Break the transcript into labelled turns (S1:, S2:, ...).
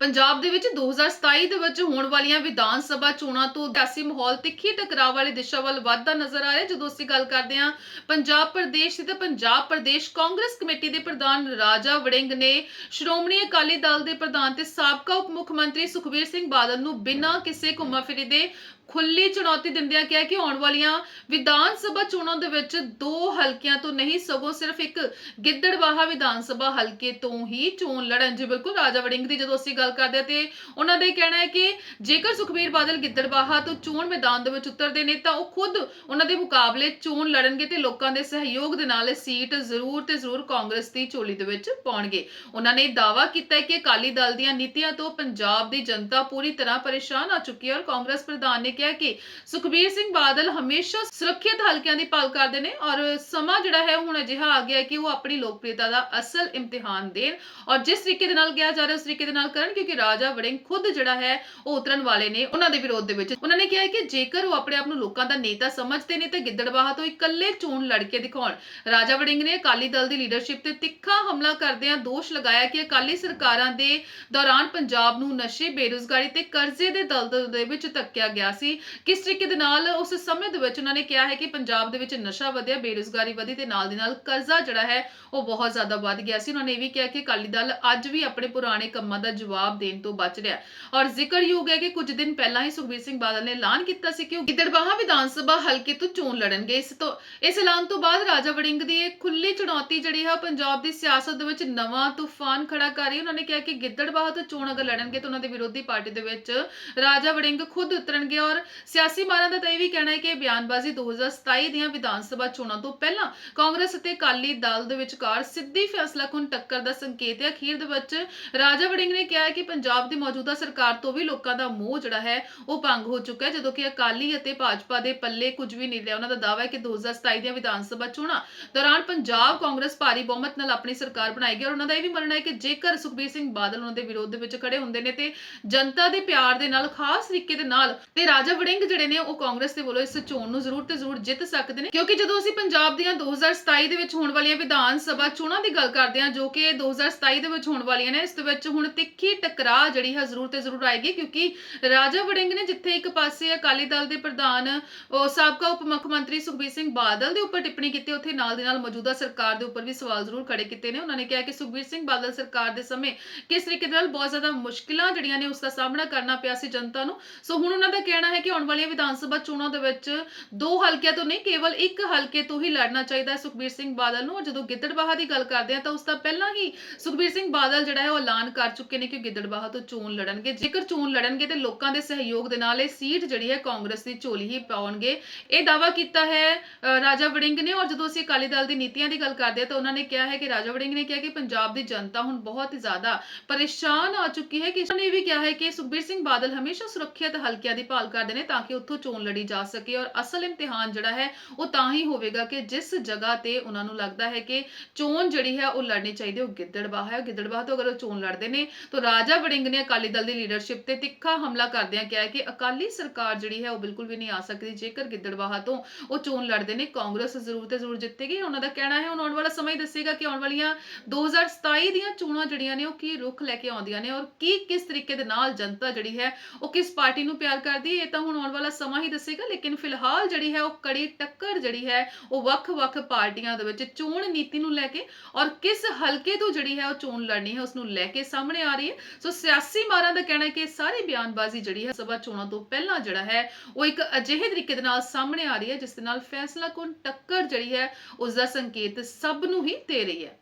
S1: ਪੰਜਾਬ ਦੇ ਵਿੱਚ 2027 ਦੇ ਵਿੱਚ ਹੋਣ ਵਾਲੀਆਂ ਵਿਧਾਨ ਸਭਾ ਚੋਣਾਂ ਤੋਂ ਸਿਆਸੀ ਮਾਹੌਲ ਤਿੱਖੀ ਟਕਰਾਅ ਵਾਲੀ ਦਿਸ਼ਾ ਵੱਲ ਵੱਧਦਾ ਨਜ਼ਰ ਆ ਰਿਹਾ। ਜਦੋਂ ਅਸੀਂ ਗੱਲ ਕਰਦੇ ਹਾਂ, ਪੰਜਾਬ ਪ੍ਰਦੇਸ਼ ਦੀ ਤਾਂ ਪੰਜਾਬ ਪ੍ਰਦੇਸ਼ ਕਾਂਗਰਸ ਕਮੇਟੀ ਦੇ ਪ੍ਰਧਾਨ ਰਾਜਾ ਵੜਿੰਗ ਨੇ ਸ਼੍ਰੋਮਣੀ ਅਕਾਲੀ ਦਲ ਦੇ ਪ੍ਰਧਾਨ ਤੇ ਸਾਬਕਾ ਉਪ ਮੁੱਖ ਮੰਤਰੀ ਸੁਖਬੀਰ ਸਿੰਘ ਬਾਦਲ ਨੂੰ ਬਿਨਾਂ ਕਿਸੇ ਘੁੰਮਾਫਿਰੀ ਦੇ ਖੁੱਲੀ ਚੁਣੌਤੀ ਦਿੰਦਿਆਂ ਕਿਹਾ ਕਿ ਆਉਣ ਵਾਲੀਆਂ ਵਿਧਾਨ ਸਭਾ ਚੋਣਾਂ ਦੇ ਵਿੱਚ ਦੋ ਹਲਕਿਆਂ ਤੋਂ ਨਹੀਂ, ਸਗੋਂ ਸਿਰਫ ਇੱਕ ਗਿੱਦੜਬਾਹਾ ਵਿਧਾਨ ਸਭਾ ਹਲਕੇ ਤੋਂ ਹੀ ਚੋਣ ਲੜਨ। ਜੀ ਬਿਲਕੁਲ, ਰਾਜਾ ਵੜਿੰਗ ਦੀ ਜਦੋਂ ਅਸੀਂ ਗੱਲ ਕਰਦੇ ਤੇ ਉਹਨਾਂ ਦਾ ਇਹ ਕਹਿਣਾ ਹੈ ਕਿ ਜੇਕਰ ਸੁਖਬੀਰ ਬਾਦਲ ਗਿੱਦੜਬਾਹਾ ਤੋਂ ਚੋਣ ਮੈਦਾਨ ਦੇ ਵਿੱਚ ਉਤਰਦੇ ਨੇ ਤਾਂ ਉਹ ਖੁਦ ਉਹਨਾਂ ਦੇ ਮੁਕਾਬਲੇ ਚੋਣ ਲੜਨਗੇ ਤੇ ਲੋਕਾਂ ਦੇ ਸਹਿਯੋਗ ਦੇ ਨਾਲ ਇਹ ਸੀਟ ਜ਼ਰੂਰ ਤੇ ਜ਼ਰੂਰ ਕਾਂਗਰਸ ਦੀ ਝੋਲੀ ਦੇ ਵਿੱਚ ਪਾਉਣਗੇ। ਉਹਨਾਂ ਨੇ ਦਾਅਵਾ ਕੀਤਾ ਹੈ ਕਿ ਅਕਾਲੀ ਦਲ ਦੀਆਂ ਨੀਤੀਆਂ ਤੋਂ ਪੰਜਾਬ ਦੀ ਜਨਤਾ ਪੂਰੀ ਤਰ੍ਹਾਂ ਪਰੇਸ਼ਾਨ ਆ ਚੁੱਕੀ ਹੈ ਔਰ ਕਾਂਗਰਸ ਪ੍ਰਧਾਨ ਨੇ ਕਿਹਾ ਕਿ ਸੁਖਬੀਰ ਸਿੰਘ ਬਾਦਲ ਹਮੇਸ਼ਾ ਸੁਰੱਖਿਅਤ ਹਲਕਿਆਂ ਦੀ ਭਾਲ ਕਰਦੇ ਨੇ ਔਰ ਸਮਾਂ ਜਿਹੜਾ ਹੈ ਹੁਣ ਅਜਿਹਾ ਆ ਗਿਆ ਕਿ ਉਹ ਆਪਣੀ ਲੋਕਪ੍ਰਿਯਤਾ ਦਾ ਅਸਲ ਇਮਤਿਹਾਨ ਦੇਣ ਔਰ ਜਿਸ ਤਰੀਕੇ ਦੇ ਨਾਲ ਕਿਹਾ ਜਾ ਰਿਹਾ ਉਸ ਤਰੀਕੇ ਦੇ ਨਾਲ ਕਰਨ ਕਿਉਂਕਿ ਰਾਜਾ ਵੜਿੰਗ ਖੁਦ ਜਿਹੜਾ ਹੈ ਉਹ ਉਤਰਨ ਵਾਲੇ ਨੇ ਉਹਨਾਂ ਦੇ ਵਿਰੋਧ ਦੇ ਵਿੱਚ। ਉਹਨਾਂ ਨੇ ਕਿਹਾ ਹੈ ਕਿ ਜੇਕਰ ਉਹ ਆਪਣੇ ਆਪ ਨੂੰ ਲੋਕਾਂ ਦਾ ਨੇਤਾ ਸਮਝਦੇ ਨੇ ਤਾਂ ਗਿੱਦੜਬਾਹਾ ਤੋਂ ਇਕੱਲੇ ਚੋਣ ਲੜ ਕੇ ਦਿਖਾਉਣ। ਰਾਜਾ ਵੜਿੰਗ ਨੇ ਅਕਾਲੀ ਦਲ ਦੀ ਲੀਡਰਸ਼ਿਪ ਤੇ ਤਿੱਖਾ ਹਮਲਾ ਕਰਦਿਆਂ ਦੋਸ਼ ਲਗਾਇਆ ਕਿ ਅਕਾਲੀ ਸਰਕਾਰਾਂ ਦੇ ਦੌਰਾਨ ਪੰਜਾਬ ਨੂੰ ਨਸ਼ੇ, ਬੇਰੁਜ਼ਗਾਰੀ ਤੇ ਕਰਜ਼ੇ ਦੇ ਦਲਦਲ ਦੇ ਵਿੱਚ ਧੱਕਿਆ ਗਿਆ ਸੀ। ਕਿਸ ਤਰੀਕੇ ਦੇ ਨਾਲ ਉਸ ਸਮੇਂ ਦੇ ਵਿੱਚ ਉਹਨਾਂ ਨੇ ਕਿਹਾ ਹੈ ਕਿ ਪੰਜਾਬ ਦੇ ਵਿੱਚ ਨਸ਼ਾ ਵਧਿਆ, ਬੇਰੁਜ਼ਗਾਰੀ ਵਧੀ ਤੇ ਨਾਲ ਦੀ ਨਾਲ ਕਰਜ਼ਾ ਜਿਹੜਾ ਹੈ ਉਹ ਬਹੁਤ ਜ਼ਿਆਦਾ ਵੱਧ ਗਿਆ ਸੀ। ਉਹਨਾਂ ਨੇ ਇਹ ਵੀ ਕਿਹਾ ਕਿ ਅਕਾਲੀ ਦਲ ਅੱਜ ਵੀ ਆਪਣੇ ਪੁਰਾਣੇ ਕੰਮਾਂ ਦਾ ਜਵਾਬ ਦੇਣ ਤੋਂ ਬਚ ਰਿਹਾ। ਔਰ ਜ਼ਿਕਰਯੋਗ ਹੈ ਕਿ ਕੁਝ ਦਿਨ ਪਹਿਲਾਂ ਹੀ ਸੁਖਬੀਰ ਸਿੰਘ ਬਾਦਲ ਨੇ ਐਲਾਨ ਕੀਤਾ ਸੀ ਕਿ ਉਹ ਗਿੱਦੜਬਾਹਾ ਵਿਧਾਨ ਸਭਾ ਹਲਕੇ ਤੋਂ ਚੋਣ ਲੜਨਗੇ। ਇਸ ਤੋਂ, ਇਸ ਐਲਾਨ ਤੋਂ ਬਾਅਦ ਰਾਜਾ ਵੜਿੰਗ ਦੀ ਇਹ ਖੁੱਲੀ ਚੁਣੌਤੀ ਜਿਹੜੀ ਹੈ ਪੰਜਾਬ ਦੀ ਸਿਆਸਤ ਦੇ ਵਿੱਚ ਨਵਾਂ ਤੂਫਾਨ ਖੜਾ ਕਰ ਰਹੀ ਉਹਨਾਂ ਨੇ ਕਿਹਾ ਕਿ ਗਿੱਦੜਬਾਹਾ ਤੋਂ ਚੋਣ ਅਗਰ ਲੜਨਗੇ ਤਾਂ ਉਹਨਾਂ ਦੇ ਵਿਰੋਧੀ ਪਾਰਟੀ ਦੇ ਵਿੱਚ ਰਾਜਾ ਵੜਿੰਗ ਖੁਦ ਉਤਰਨਗੇ। ਔਰ ਸਿਆਸੀ ਮਾਰਾਂ ਦਾ ਤਾਂ ਇਹ ਵੀ ਕਹਿਣਾ ਹੈ ਕਿ ਇਹ ਬਿਆਨਬਾਜ਼ੀ 2027 ਦੀਆਂ ਵਿਧਾਨ ਸਭਾ ਚੋਣਾਂ ਤੋਂ ਪਹਿਲਾਂ ਕਾਂਗਰਸ ਅਤੇ ਅਕਾਲੀ ਦਲ ਦੇ ਵਿਚਕਾਰ ਸਿੱਧੀ ਫੈਸਲਾਕੁਨ ਟੱਕਰ ਦਾ ਸੰਕੇਤ ਹੈ। ਅਖੀਰ ਦੇ ਵਿੱਚ ਰਾਜਾ ਵੜਿੰਗ ਨੇ ਕਿਹਾ ਕਿ ਪੰਜਾਬ ਦੀ ਮੌਜੂਦਾ ਸਰਕਾਰ ਤੋਂ ਵੀ ਲੋਕਾਂ ਦਾ ਮੋਹ ਜਿਹੜਾ ਹੈ, ਉਹ ਭੰਗ ਹੋ ਚੁੱਕਾ ਹੈ। ਜਦੋਂ ਕਿ ਅਕਾਲੀ ਅਤੇ ਭਾਜਪਾ ਦੇ ਪੱਲੇ ਕੁਝ ਵੀ ਨਹੀਂ ਰਿਹਾ। ਉਹਨਾਂ ਦਾ ਦਾਅਵਾ ਹੈ ਕਿ 2027 ਦੀਆਂ ਵਿਧਾਨ ਸਭਾ ਚੋਣਾਂ ਦੌਰਾਨ ਪੰਜਾਬ ਕਾਂਗਰਸ ਭਾਰੀ ਬਹੁਮਤ ਨਾਲ ਆਪਣੀ ਸਰਕਾਰ ਬਣਾਏਗੀ ਔਰ ਉਹਨਾਂ ਦਾ ਇਹ ਵੀ ਮੰਨਣਾ ਹੈ ਕਿ ਜੇਕਰ ਸੁਖਬੀਰ ਸਿੰਘ ਬਾਦਲ ਉਹਨਾਂ ਦੇ ਵਿਰੋਧ ਦੇ ਵਿੱਚ ਖੜੇ ਹੁੰਦੇ ਨੇ ਤੇ ਜਨਤਾ ਦੇ ਪਿਆਰ ਦੇ ਨਾਲ, ਖਾਸ ਤਰੀਕੇ ਦੇ ਨਾਲ ਤੇ ਰਾਜਾ ਵੜਿੰਗ ਜਿਹੜੇ ਨੇ, ਉਹ ਕਾਂਗਰਸ ਦੇ ਵੱਲੋਂ ਇਸ ਚੋਣ ਨੂੰ ਜ਼ਰੂਰ ਤੇ ਜ਼ਰੂਰ ਜਿੱਤ ਸਕਦੇ ਨੇ। ਕਿਉਂਕਿ ਜਦੋਂ ਅਸੀਂ ਪੰਜਾਬ ਦੀਆਂ 2027 ਦੇ ਵਿੱਚ ਹੋਣ ਵਾਲੀਆਂ ਵਿਧਾਨ ਸਭਾ ਚੋਣਾਂ ਦੀ ਗੱਲ ਕਰਦੇ ਹਾਂ, ਜੋ ਕਿ 2027 ਦੇ ਵਿੱਚ ਹੋਣ ਵਾਲੀਆਂ ਨੇ, ਇਸ ਦੇ ਵਿੱਚ ਹੁਣ ਤਿੱਖੀ ਟਕਰਾਅ ਜਿਹੜੀ ਹੈ ਜ਼ਰੂਰ ਤੇ ਜ਼ਰੂਰ ਆਏਗੀ, ਕਿਉਂਕਿ ਰਾਜਾ ਵੜਿੰਗ ਨੇ ਜਿੱਥੇ ਇੱਕ ਪਾਸੇ ਅਕਾਲੀ ਦਲ ਦੇ ਪ੍ਰਧਾਨ ਉਹ ਸਾਬਕਾ ਉਪ ਮੁੱਖ ਮੰਤਰੀ ਸੁਖਬੀਰ ਸਿੰਘ ਬਾਦਲ ਦੇ ਉੱਪਰ ਟਿੱਪਣੀ ਕੀਤੀ, ਉੱਥੇ ਨਾਲ ਦੇ ਨਾਲ ਮੌਜੂਦਾ ਸਰਕਾਰ ਦੇ ਉੱਪਰ ਵੀ ਸਵਾਲ ਜ਼ਰੂਰ ਖੜੇ ਕੀਤੇ ਨੇ। ਉਹਨਾਂ ਨੇ ਕਿਹਾ ਕਿ ਸੁਖਬੀਰ ਸਿੰਘ ਬਾਦਲ ਸਰਕਾਰ ਦੇ ਸਮੇਂ ਕਿਸ ਤਰੀਕੇ ਨਾਲ ਬਹੁਤ ਜ਼ਿਆਦਾ ਮੁਸ਼ਕਿਲਾਂ ਜਿਹੜੀਆਂ ਨੇ ਉਸ ਦਾ ਸਾਹਮਣਾ ਕਰਨਾ ਪਿਆ ਸੀ ਜਨਤਾ ਨੂੰ। ਸੋ ਹੁਣ ਉਹਨਾਂ ਦਾ ਕਹਿਣਾ ਹੈ ਕਿ ਆਉਣ ਵਾਲੀਆਂ ਵਿਧਾਨ ਸਭਾ ਚੋਣਾਂ ਦੇ ਵਿੱਚ ਦੋ ਹਲਕਿਆਂ ਤੋਂ ਨਹੀਂ, ਕੇਵਲ ਇੱਕ ਹਲਕੇ ਤੋਂ ਹੀ ਲੜਨਾ ਚਾਹੀਦਾ ਹੈ ਸੁਖਬੀਰ ਸਿੰਘ ਬਾਦਲ ਨੂੰ। ਔਰ ਜਦੋਂ ਗਿੱਦੜਬਾਹਾ ਦੀ ਗੱਲ ਕਰਦੇ ਆ ਤਾਂ ਉਸ ਦਾ ਪਹਿਲਾਂ ਹੀ ਸੁਖਬੀਰ ਸਿੰਘ ਬਾਦਲ ਜਿਹੜਾ ਹੈ ਉਹ ਐਲਾਨ ਕਰ ਚੁੱਕੇ ਨੇ ਕਿ ਗਿੱਦੜਬਾਹਾ ਤੋਂ ਚੋਣ ਲੜਨਗੇ। ਜੇਕਰ ਚੋਣ ਲੜਨਗੇ ਤੇ ਲੋਕਾਂ ਦੇ ਸਹਿਯੋਗ ਦੇ ਨਾਲ ਇਹ ਸੀਟ ਜਿਹੜੀ ਹੈ ਕਾਂਗਰਸ ਦੀ ਝੋਲੀ ਹੀ ਪਾਉਣਗੇ। ਇਹ ਦਾਵਾ ਕੀਤਾ ਹੈ ਰਾਜਾ ਵੜਿੰਗ ਨੇ ਔਰ ਜਦੋਂ ਅਸੀਂ ਅਕਾਲੀ ਦਲ ਦੀ ਨੀਤੀਆਂ ਦੀ ਗੱਲ ਕਰਦੇ ਹਾਂ ਤਾਂ ਉਹਨਾਂ ਨੇ ਕਿਹਾ ਹੈ ਕਿ ਰਾਜਾ ਵੜਿੰਗ ਨੇ ਕਿਹਾ ਕਿ ਪੰਜਾਬ ਦੀ ਜਨਤਾ ਹੁਣ ਬਹੁਤ ਹੀ ਜ਼ਿਆਦਾ ਪਰੇਸ਼ਾਨ ਆ ਚੁੱਕੀ ਹੈ ਕਿ ਉਹਨਾਂ ਨੇ ਵੀ ਕਿਹਾ ਹੈ ਕਿ ਸੁਖਬੀਰ ਸਿੰਘ ਬਾਦਲ ਹਮੇਸ਼ਾ ਸੁਰੱਖਿਅਤ ਹਲਕਿਆਂ ਦੀ ਭਾਲ ਕਰਦੇ ਨੇ ਤਾਂ ਕਿ ਉੱਥੋਂ ਚੋਣ ਲੜੀ ਜਾ ਸਕੇ ਔਰ ਅਸਲ ਇਮਤਿਹਾਨ ਜਿਹੜਾ ਹੈ ਉਹ ਤਾਂ ਹੀ ਹੋਵੇਗਾ ਕਿ ਜਿਸ ਜਗ੍ਹਾ ਤੇ ਉਹਨਾਂ ਨੂੰ ਲੱਗਦਾ ਹੈ ਕਿ ਚੋਣ ਜਿਹੜੀ ਹੈ ਉਹ ਲੜਨੀ ਚਾਹੀਦੀ ਹੈ, ਉਹ ਗਿੱਦੜਬਾਹਾ ਹੈ। ਗਿੱਦੜਬਾਹਾ ਤੋਂ ਅਗਰ ਉਹ ਚੋਣ ਲੜਦੇ ਨੇ ਤਾਂ ਰਾਜ ਰਾਜਾ ਵੜਿੰਗ ਨੇ ਅਕਾਲੀ ਦਲ ਦੀ ਲੀਡਰਸ਼ਿਪ ਤੇ ਤਿੱਖਾ ਹਮਲਾ ਕਰਦਿਆਂ ਕਿਹਾ ਕਿ ਅਕਾਲੀ ਸਰਕਾਰ ਜਿਹੜੀ ਹੈ ਉਹ ਬਿਲਕੁਲ ਵੀ ਨਹੀਂ ਆ ਸਕਦੀ। ਜੇਕਰ ਗਿੱਦੜਬਾਹਾ ਤੋਂ ਉਹ ਚੋਣ ਲੜਦੇ ਨੇ, ਕਾਂਗਰਸ ਜ਼ਰੂਰ ਤੇ ਜ਼ਰੂਰ ਜਿੱਤੇਗੀ। ਉਹਨਾਂ ਦਾ ਕਹਿਣਾ ਹੈ, ਹੁਣ ਆਉਣ ਵਾਲਾ ਸਮਾਂ ਹੀ ਦੱਸੇਗਾ ਕਿ ਆਉਣ ਵਾਲੀਆਂ 2027 ਦੀਆਂ ਚੋਣਾਂ ਜਿਹੜੀਆਂ ਨੇ, ਉਹ ਕੀ ਰੁਖ ਲੈ ਕੇ ਆਉਂਦੀਆਂ ਨੇ ਔਰ ਕੀ ਕਿਸ ਤਰੀਕੇ ਦੇ ਨਾਲ ਜਨਤਾ ਜਿਹੜੀ ਹੈ ਉਹ ਕਿਸ ਪਾਰਟੀ ਨੂੰ ਪਿਆਰ ਕਰਦੀ ਹੈ, ਇਹ ਤਾਂ ਹੁਣ ਆਉਣ ਵਾਲਾ ਸਮਾਂ ਹੀ ਦੱਸੇਗਾ। ਲੇਕਿਨ ਫਿਲਹਾਲ ਜਿਹੜੀ ਹੈ ਉਹ ਕੜੀ ਟੱਕਰ ਜਿਹੜੀ ਹੈ, ਉਹ ਵੱਖ-ਵੱਖ ਪਾਰਟੀਆਂ ਦੇ ਵਿੱਚ ਚੋਣ ਨੀਤੀ ਨੂੰ ਲੈ ਕੇ ਔਰ ਕਿਸ ਹਲਕੇ ਤੋਂ ਜਿਹੜੀ ਹੈ ਉਹ ਚੋਣ ਲੜਨੀ ਹੈ ਉਸ ਨੂੰ ਲੈ ਕੇ ਸਾਹਮਣੇ ਆ ਰਹੀ ਹੈ। ਸੋ ਸਿਆਸੀ ਮਾਰਾਂ ਦਾ ਕਹਿਣਾ ਹੈ ਕਿ ਸਾਰੀ ਬਿਆਨਬਾਜ਼ੀ ਜਿਹੜੀ ਹੈ ਸਭਾ ਚੋਣਾਂ ਤੋਂ ਪਹਿਲਾਂ ਜਿਹੜਾ ਹੈ, ਉਹ ਇੱਕ ਅਜਿਹੇ ਤਰੀਕੇ ਦੇ ਨਾਲ ਸਾਹਮਣੇ ਆ ਰਹੀ ਹੈ, ਜਿਸ ਦੇ ਨਾਲ ਫੈਸਲਾ ਕੋਣ ਟੱਕਰ ਜਿਹੜੀ ਹੈ ਉਸ ਦਾ ਸੰਕੇਤ ਸਭ ਨੂੰ ਹੀ ਦੇ ਰਹੀ ਹੈ।